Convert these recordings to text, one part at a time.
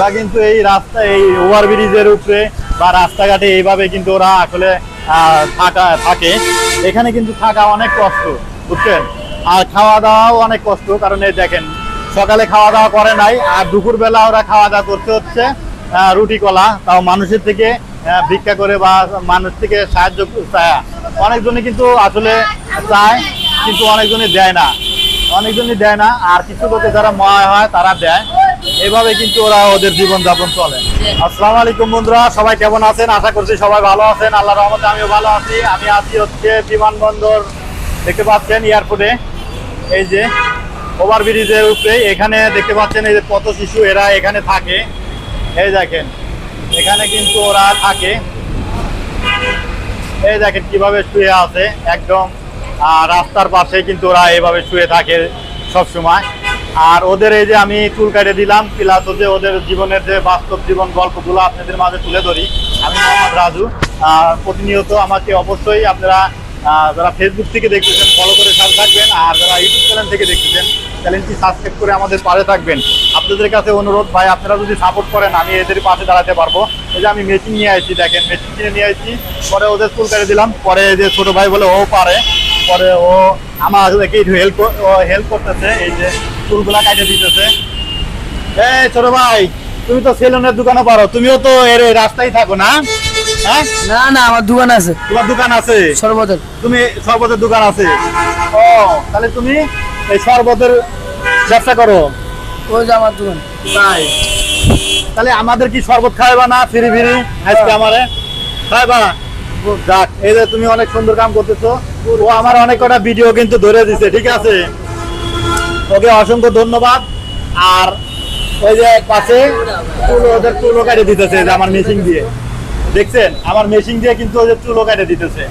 ওরা কিন্তু এই রাস্তা, এই ওভার ব্রিজের উপরে বা রাস্তাঘাটে এইভাবে কিন্তু ওরা আসলে থাকা, থাকে। এখানে কিন্তু থাকা অনেক কষ্ট, বুঝছেন? আর খাওয়া দাওয়াও অনেক কষ্ট, কারণ এই দেখেন, সকালে খাওয়া দাওয়া করে নাই, আর দুপুরবেলা ওরা খাওয়া দাওয়া করতে হচ্ছে রুটি কলা। তাও মানুষের থেকে ভিক্ষা করে বা মানুষ থেকে সাহায্য চায়। অনেকজনই কিন্তু আসলে চায়, কিন্তু অনেকজনই দেয় না। অনেকজনই দেয় না, আর কিছু লোকে যারা ময় হয় তারা দেয়। এভাবে কিন্তু ওরা ওদের জীবন যাপন চলে। আসসালামু আলাইকুম বন্ধুরা, সবাই কেমন আছেন? আশা করছি সবাই ভালো আছেন। আল্লাহ রহমতে আমিও ভালো আছি। আমি আছি হচ্ছে বিমানবন্দর, দেখতে পাচ্ছেন এয়ারপোর্টে। এই যে ওভার ব্রিজের উপরে, এখানে দেখতে পাচ্ছেন এই যে কত শিশু এরা এখানে থাকে। এই দেখেন, এখানে কিন্তু ওরা থাকে। এই দেখেন কীভাবে শুয়ে আছে একদম রাস্তার পাশে কিন্তু ওরা এভাবে শুয়ে থাকে সব সময় আর ওদের এই যে আমি চুল কাটে দিলাম, প্লাস যে ওদের জীবনের যে বাস্তব জীবন গল্পগুলো আপনাদের মাঝে তুলে ধরি। আমি মোহাম্মদ রাজু। প্রতিনিয়ত আমাকে অবশ্যই আপনারা যারা ফেসবুক থেকে দেখতেছেন ফলো করে সাথে থাকবেন, আর যারা ইউটিউব চ্যানেল থেকে দেখতেছেন চ্যানেলটি সাবস্ক্রাইব করে আমাদের পাশে থাকবেন। আপনাদের কাছে অনুরোধ, ভাই, আপনারা যদি সাপোর্ট করেন, আমি এদের পাশে দাঁড়াতে পারব। এই যে আমি মেশিন নিয়ে আসছি, দেখেন মেশিন কিনে নিয়ে আসছি। পরে ওদের চুল কেটে দিলাম। পরে যে ছোট ভাই বলে, ও পারে। পরে ও একটু হেল্প হেল্প করতেছে। এই যে চুলগুলা কাটে দিতেছে। এই ছোট ভাই তুমি তো সেলুনের দোকানে পারো তুমিও তো এর রাস্তায় থাকো না? হ্যাঁ? না না আমার দোকান আছে। তোমার দোকান আছে? তুমি দোকান আছে? ও তাহলে তুমি এই ব্যবসা করো। ওই যে আমার দোকান। তাই। তাহলে আমাদের কি শরবত খাইবা না ফিরি ফিরি? আজকে আমারে? খাইবা? যাক এই যে তুমি অনেক সুন্দর কাম করতেছো। ও আমার অনেক কটা ভিডিও কিন্তু ধরে দিছে ঠিক আছে? ওকে অসংখ্য ধন্যবাদ। আর ওই যে পাশে চুল, ওদের চুলো কাটে দিতেছে যে আমার মেশিন দিয়ে। দেখছেন? আমার মেশিন দিয়ে কিন্তু ওদের চুলো কাটে দিতেছে।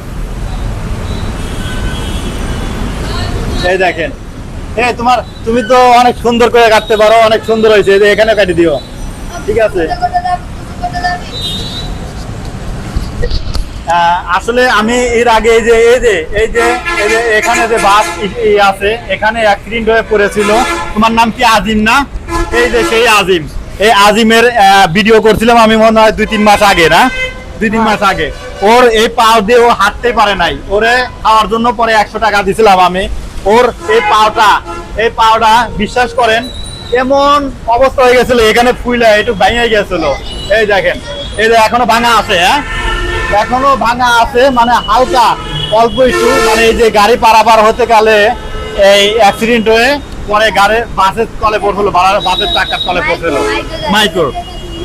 এই দেখেন। এই তোমার, তুমি তো অনেক সুন্দর করে কাটতে পারো, অনেক সুন্দর হয়েছে। এখানে কাটি দিও। ঠিক আছে? আসলে আমি এর আগে এই যে এই যে এই যে এখানে যে বাস আছে, এখানে অ্যাক্সিডেন্ট হয়ে পড়েছিল। তোমার নাম কি আজিম না? এই যে সেই আজিম। এই আজিমের ভিডিও করছিলাম আমি মনে হয় দুই তিন মাস আগে, না? দুই তিন মাস আগে। ওর এই পাও দিয়ে ও হাঁটতে পারে নাই। ওরে খাওয়ার জন্য পরে একশো টাকা দিছিলাম আমি। ওর এই পাওটা এই পাওটা, বিশ্বাস করেন, এমন অবস্থা হয়ে গেছিল, এখানে ফুইলা, একটু ভেঙে গেছিল। এই দেখেন, এই যে এখনও ভাঙা আছে হ্যাঁ? এখনও ভাঙা আছে মানে হালকা অল্প একটু মানে এই যে গাড়ি পারাপার হতে গেলে এই অ্যাক্সিডেন্ট হয়ে পরে গাড়ির বাসের তলে পড়ছিল বাড়ার বাসের চাকার তলে পড়ছিল। মাইক্রো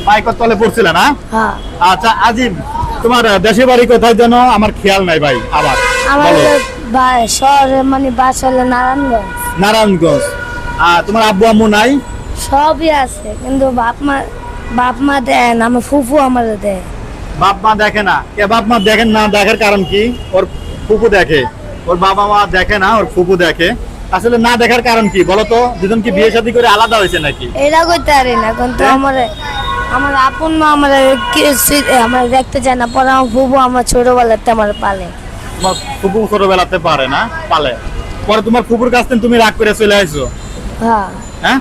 মাইক্রোর তলে পড়ছিল না? হ্যাঁ। আচ্ছা আজিম তোমার দেশের বাড়ি কোথায় যেন আমার খেয়াল নাই ভাই আবার। শহরে মানে বাস হলো নারায়ণগঞ্জ। নারায়ণগঞ্জ। আর তোমার আব্বু আম্মু নাই? সবই আছে কিন্তু বাপ মা বাপ মা দেন আমার ফুফু আমার দেয় বাপ মা দেখে না। কে বাপ মা দেখেন না দেখার কারণ কি? ওর ফুপু দেখে। ওর বাবা মা দেখে না ওর ফুপু দেখে। আসলে না দেখার কারণ কি বলো তো? দুজন কি বিয়ে শাদী করে আলাদা হয়েছে নাকি? এটা করতে পারি না কিন্তু হ্যাঁ? আমার আমার আপন মা আমার আমার দেখতে চায় না পরে আমার ফুফু আমার ছোটবেলাতে আমার পালে। তোমার ফুপু ছোটবেলাতে পারে না? পালে। পরে তোমার ফুপুর কাছ থেকে তুমি রাগ করে চলে আসছো হ্যাঁ। হ্যাঁ?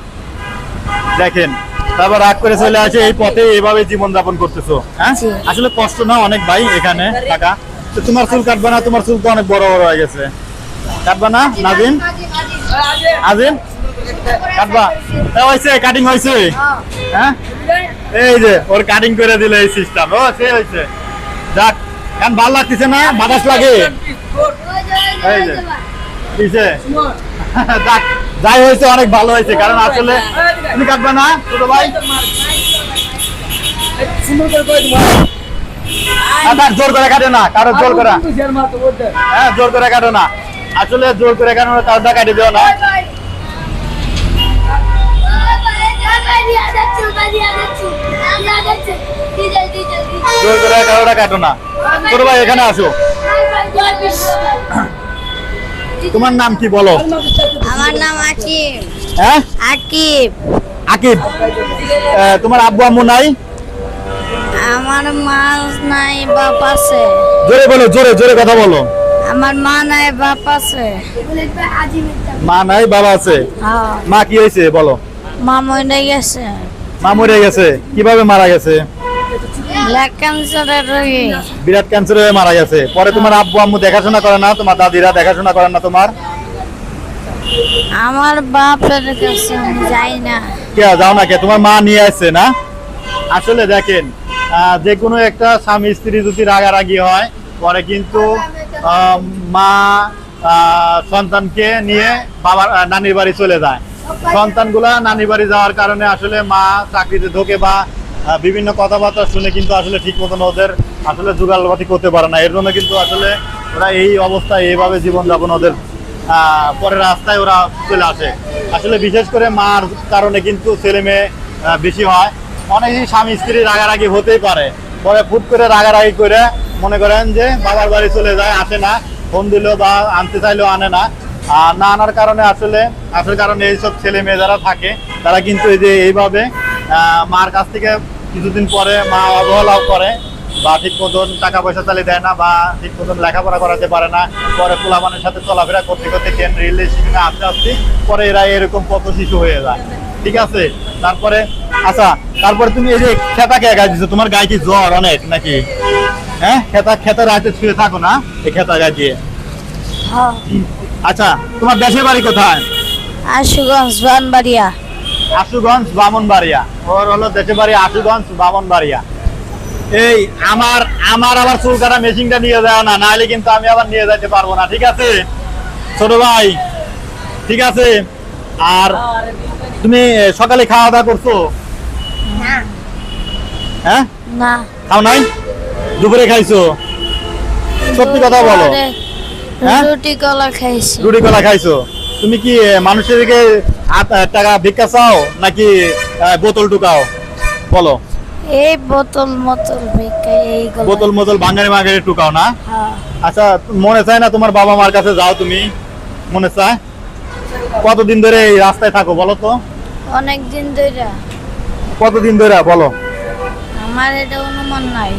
দেখেন তারপর রাগ করে চলে আসে এই পথে এইভাবে জীবন যাপন করতেছো হ্যাঁ? আসলে কষ্ট না অনেক ভাই এখানে টাকা তো তোমার চুল কাটবে না তোমার চুল তো অনেক বড় বড় হয়ে গেছে। কাটবা না নাজিম? আজিম কাটবা। হয়েছে কাটিং হয়েছে? হ্যাঁ? এই যে ওর কাটিং করে দিলে এই সিস্টেম ও সে হয়েছে। যাক এখন ভালো লাগতেছে না বাতাস লাগে। এই যে। যাই হয়েছে, অনেক ভালো হয়েছে, কারণ আসলে তুমি কাটবে না, ছোট ভাই। জোর করে কাটে না, কারও জোর করে। হ্যাঁ জোর করে কাটো না। আসলে জোর করে কাটানোর কারণটা কাটে দিও না। জোর করে কারোটা কাটো না। ছোট ভাই, এখানে আসো। তোমার নাম কি বলো? আমার নাম আকিব। হ্যাঁ? আকিব। আকিব। তোমার আব্বু আম্মু নাই? আমার মা নাই বাপ আছে। জোরে বলো জোরে জোরে কথা বলো। আমার মা নাই বাপ আছে। মা নাই বাবা আছে? হ্যাঁ। মা কি হয়েছে বলো। মা মরে গেছে। মা মরে গেছে। কীভাবে মারা গেছে? ব্ল্যাক ক্যান্সারের রোগী। বিরাট ক্যান্সার হয়ে মারা গেছে। পরে তোমার আব্বু আম্মু দেখাশোনা করে না তোমার দাদিরা দেখাশোনা করে না তোমার? আমার বাপের কাছে যাই না। কে যাও না কে? তোমার মা নিয়ে আসছে না? আসলে দেখেন যে কোনো একটা স্বামী স্ত্রী যদি রাগারাগি হয় পরে কিন্তু মা সন্তানকে নিয়ে বাবার নানির বাড়ি চলে যায়। সন্তানগুলা নানির বাড়ি যাওয়ার কারণে আসলে মা চাকরিতে ঢোকে বা বিভিন্ন কথাবার্তা শুনে কিন্তু আসলে ঠিক মতন ওদের আসলে যুগালবাতি করতে পারে না। এর জন্য কিন্তু আসলে ওরা এই অবস্থায় এইভাবে জীবনযাপন ওদের পরে রাস্তায় ওরা চলে আসে। আসলে বিশেষ করে মার কারণে কিন্তু ছেলে মেয়ে বেশি হয়। অনেকেই স্বামী স্ত্রী রাগারাগি হতেই পারে। পরে ফুট করে রাগারাগি করে মনে করেন যে বাবার বাড়ি চলে যায়, আসে না। ফোন দিল বা আনতে চাইলেও আনে না। আর না আনার কারণে আসলে আসল কারণে এইসব ছেলে মেয়ে যারা থাকে, তারা কিন্তু এই যে এইভাবে মার কাছ থেকে কিছুদিন পরে মা অবহেলাও করে বা ঠিক মতন টাকা পয়সা চালিয়ে দেয় না বা ঠিক মতন লেখাপড়া করাতে পারে না। পরে পোলাপানের সাথে চলাফেরা করতে করতে ট্রেন রিলেশনে আস্তে আস্তে পরে এরা এরকম পথ শিশু হয়ে যায়। ঠিক আছে? তারপরে আচ্ছা তারপরে তুমি এই যে খেতাকে গায়ে দিছো তোমার গায়ে কি জ্বর অনেক নাকি? হ্যাঁ? খেতা খেতা রাতে শুয়ে থাকো না এই খেতা গায়ে দিয়ে। হ্যাঁ। আচ্ছা তোমার দেশের বাড়ি কোথায়? আশুগঞ্জ বানবাড়িয়া। আশুগঞ্জ বামনবাড়িয়া। ওর হলো দেশের বাড়ি আশুগঞ্জ বামনবাড়িয়া। এই আমার আমার আবার চুল কাটা মেশিনটা নিয়ে যাও না নাহলে কিন্তু আমি আবার নিয়ে যাইতে পারব না ঠিক আছে? ছোট ভাই ঠিক আছে? আর তুমি সকালে খাওয়া দাওয়া করছ হ্যাঁ? না। খাও নাই? দুপুরে খাইছো? সত্যি কথা বলো। হ্যাঁ? রুটি কলা খাইছি। রুটি কলা খাইছো? তুমি কি মানুষের দিকে টাকা ভিক্ষা চাও নাকি বোতল ঢুকাও? বলো। এই বোতল মতল ভিক্ষা এইগুলো। বোতল মোতল ভাঙারে ভাঙারে টুকাও না? হ্যাঁ। আচ্ছা মনে চায় না তোমার বাবা মার কাছে যাও তুমি? মনে চায়? কতদিন ধরে এই রাস্তায় থাকো বলো তো? অনেক দিন ধরে কতদিন ধরে বলো। আমার এটা অনুমান নাই।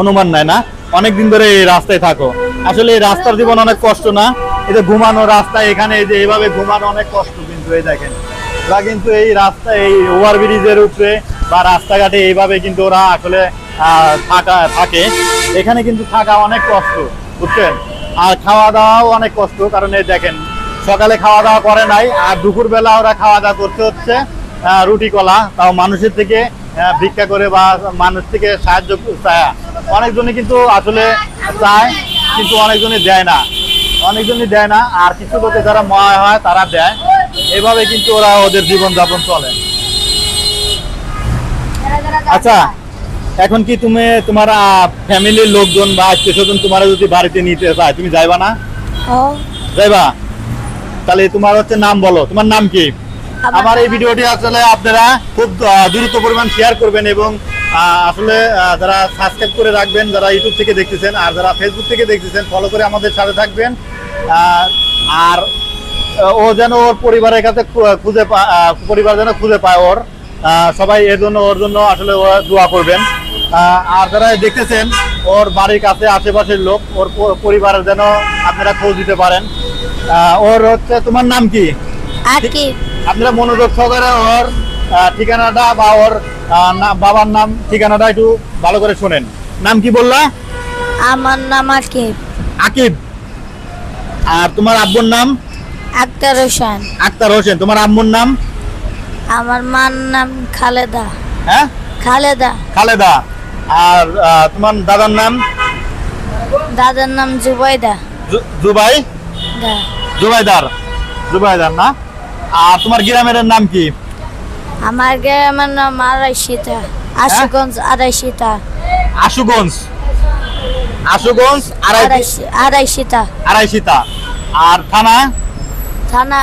অনুমান নাই না? অনেক দিন ধরে এই রাস্তায় থাকো। আসলে এই রাস্তার জীবন অনেক কষ্ট না? যে ঘুমানো রাস্তা, এখানে এই যে এইভাবে ঘুমানো অনেক কষ্ট কিন্তু এই দেখেন। ওরা কিন্তু এই রাস্তা, এই ওভার ব্রিজের উপরে বা রাস্তাঘাটে এইভাবে কিন্তু ওরা আসলে থাকা, থাকে। এখানে কিন্তু থাকা অনেক কষ্ট, বুঝছেন? আর খাওয়া দাওয়াও অনেক কষ্ট, কারণ এই দেখেন, সকালে খাওয়া দাওয়া করে নাই, আর দুপুরবেলা ওরা খাওয়া দাওয়া করতে হচ্ছে রুটি কলা। তাও মানুষের থেকে ভিক্ষা করে বা মানুষ থেকে সাহায্য চায় অনেকজনই কিন্তু আসলে চায়, কিন্তু অনেকজনই দেয় না। অনেকজনই দেয় না আর কিছু লোকে যারা ময় হয় তারা দেয়। এভাবে কিন্তু ওরা ওদের জীবন যাপন চলে। আচ্ছা এখন কি তুমি তোমার ফ্যামিলির লোকজন বা আত্মীয় স্বজন তোমার যদি বাড়িতে নিতে চায় তুমি যাইবা না? হ্যাঁ। যাইবা? তাহলে তোমার হচ্ছে নাম বলো তোমার নাম কি? আমার এই ভিডিওটি আসলে আপনারা খুব দ্রুত পরিমাণ শেয়ার করবেন এবং আসলে যারা সাবস্ক্রাইব করে রাখবেন যারা ইউটিউব থেকে দেখতেছেন আর যারা ফেসবুক থেকে দেখতেছেন ফলো করে আমাদের সাথে থাকবেন। আর ও যেন ওর পরিবারের কাছে খুঁজে পরিবার যেন খুঁজে পায় ওর। সবাই এর জন্য ওর জন্য আসলে ও দোয়া করবেন। আর যারা দেখতেছেন ওর বাড়ির কাছে আশেপাশের লোক ওর পরিবারের যেন আপনারা খোঁজ দিতে পারেন। ওর হচ্ছে তোমার নাম কি? আপনারা মনোযোগ সহকারে ওর ঠিকানাটা বা ওর বাবার নাম ঠিকানাটা একটু ভালো করে শোনেন। নাম কি বললা? আমার নাম আকিব। আকিব। আর তোমার আব্বুর নাম? আক্তার হোসেন। আক্তার হোসেন। তোমার আম্মুর নাম? আমার মার নাম খালেদা। হ্যাঁ? খালেদা। খালেদা। আর তোমার দাদার নাম? দাদার নাম জুবাইদা। জুবাই? দা। জুবাইদার। জুবাইদার না? আর তোমার গ্রামের নাম কি? আমার গ্রামের নাম আড়াইশিতা আশুগঞ্জ আড়াইশিতা আশুগঞ্জ। আশুগঞ্জ আড়াই আড়াইশি আড়াইশিতা আড়াইশিতা আর থানা? থানা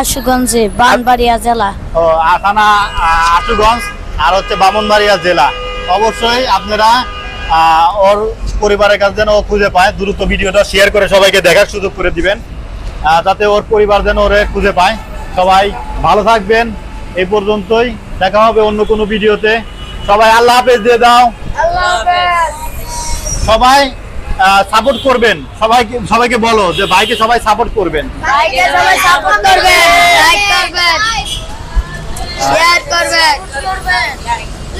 আশুগঞ্জে বানবাড়িয়া জেলা। ও থানা আশুগঞ্জ আর হচ্ছে বামনবাড়িয়া জেলা। অবশ্যই আপনারা ওর পরিবারের কাছে যেন ও খুঁজে পায় দ্রুত ভিডিওটা শেয়ার করে সবাইকে দেখার সুযোগ করে দিবেন। যাতে ওর পরিবার যেন ওরে খুঁজে পায়। সবাই ভালো থাকবেন। এই পর্যন্তই। দেখা হবে অন্য কোনো ভিডিওতে। সবাই আল্লাহ হাফেজ দিয়ে দাও। সবাই সাপোর্ট করবেন। সবাইকে সবাইকে বলো যে ভাইকে সবাই সাপোর্ট করবেন। সবাই সাপোর্ট করবেন। লাইক করবেন। শেয়ার করবেন।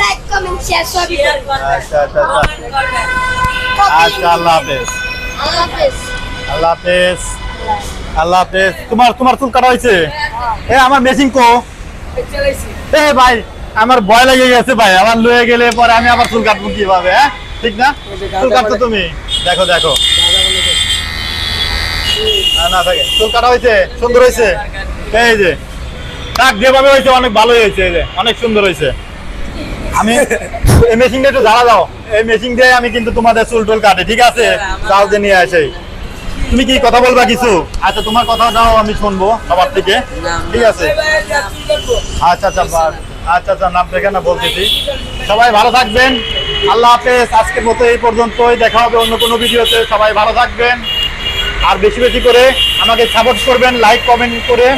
লাইক কমেন্ট শেয়ার সবই আচ্ছা আচ্ছা আচ্ছা। আচ্ছা আল্লাহ হাফেজ। আল্লাহ হাফেজ। আল্লাহ হাফেজ। আল্লাহ হাফেজ। তোমার তোমার চুল কাটা হয়েছে? এ আমার মেশিন কো। এ ভাই আমার ভয় লেগে গেছে ভাই আমার লয়ে গেলে পরে আমি আবার চুল কাটবো কীভাবে হ্যাঁ? ঠিক না? চুল কাটছো তুমি? দেখো দেখো। না, না থাকে। চুল কাটা হয়েছে? সুন্দর হয়েছে? এই যে যেভাবে হয়েছে অনেক ভালো হয়েছে এই যে অনেক সুন্দর হয়েছে। আমি এই মেশিনটা একটু ঝাড়া দাও। এই মেশিন দিয়ে আমি কিন্তু তোমাদের চুল টুল কাটে ঠিক আছে? চাল দিয়ে নিয়ে আসে। তুমি কি কথা বলবা কিছু? আচ্ছা তোমার কথাটাও আমি শুনব সবার থেকে ঠিক আছে? আচ্ছা আচ্ছা আচ্ছা আচ্ছা নাম দেখে না বলতেছি। সবাই ভালো থাকবেন। আল্লাহ হাফেজ। আজকের মতো এই পর্যন্তই। দেখা হবে অন্য কোনো ভিডিওতে। সবাই ভালো থাকবেন। আর বেশি বেশি করে আমাকে সাপোর্ট করবেন লাইক কমেন্ট করে।